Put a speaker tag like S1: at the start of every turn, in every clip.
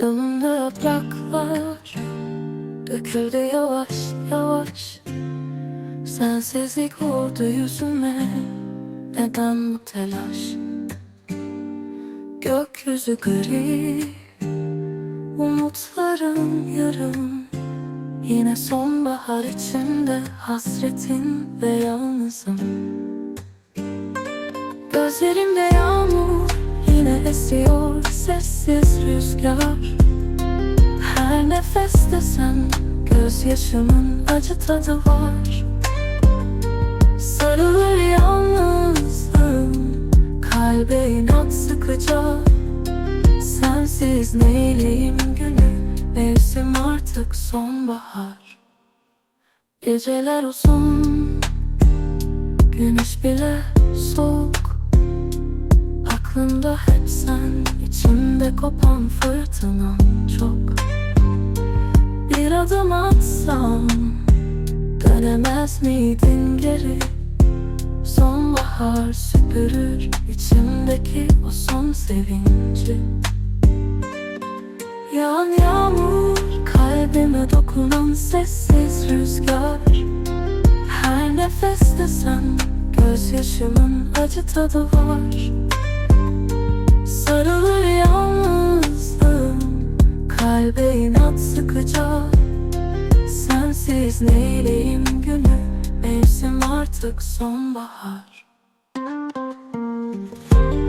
S1: Dalında yapraklar Döküldü yavaş yavaş. Sensizlik vurdu yüzüme Neden bu telaş? Gökyüzü gri Umutlarım yarım. Yine sonbahar içinde Hasretin ve yalnızım. Gözlerimde yağmur esiyor sessiz rüzgar. Her nefeste sen Gözyaşımın acı tadı var. Sarılır yalnızlığım Kalbe inat sıkıca. Sensiz neyleyim günü Mevsim artık sonbahar. Geceler uzun Güneş bile soğuk kopan fırtınam çok. Bir adım atsam Dönemez miydin geri? Sonbahar süpürür içimdeki o son sevinci. Yağan yağmur kalbime dokunan sessiz rüzgar. Her nefeste sen gözyaşımın acı tadı var. Sarılır yalnızlığım Kalbe inat sıkıca Sensiz neyleyim günü Mevsim artık sonbahar.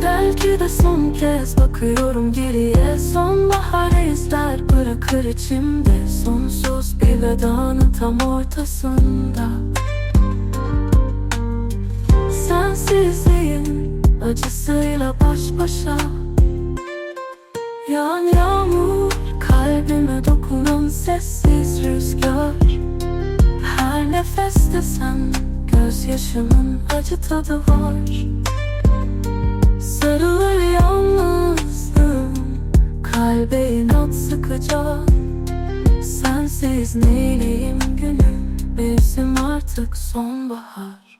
S1: Belki de son kez bakıyorum geriye. Sonbahar izler bırakır içimde. Sonsuz bir vedanın tam ortasında. Sensizliğin acısıyla baş başa. Yağan yağmur kalbime dokunan sessiz rüzgar. Her nefeste sen gözyaşımın acı tadı var. Sarılır yalnızlığım Kalbe inat sıkıca Sensiz neyleyim günü Mevsim artık sonbahar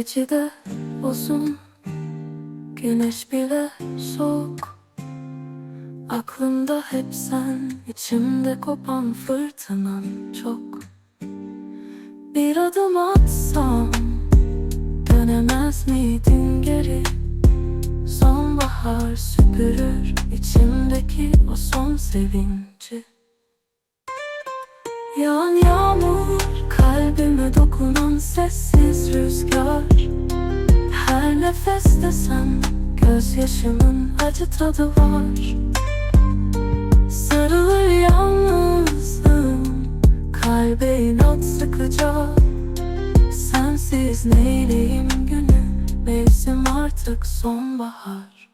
S1: Gece de uzun Güneş bile soğuk. Aklımda hep sen içimde kopan fırtınan çok. Bir adım atsam Dönemez miydin geri? Sonbahar süpürür içimdeki o son sevinci. Yağan yağmur sessiz rüzgar. Her nefeste sen gözyaşımın acı tadı var. Sarılır yalnızlığım kalbe inat sıkıca. Sensiz neyleyim günü mevsim artık sonbahar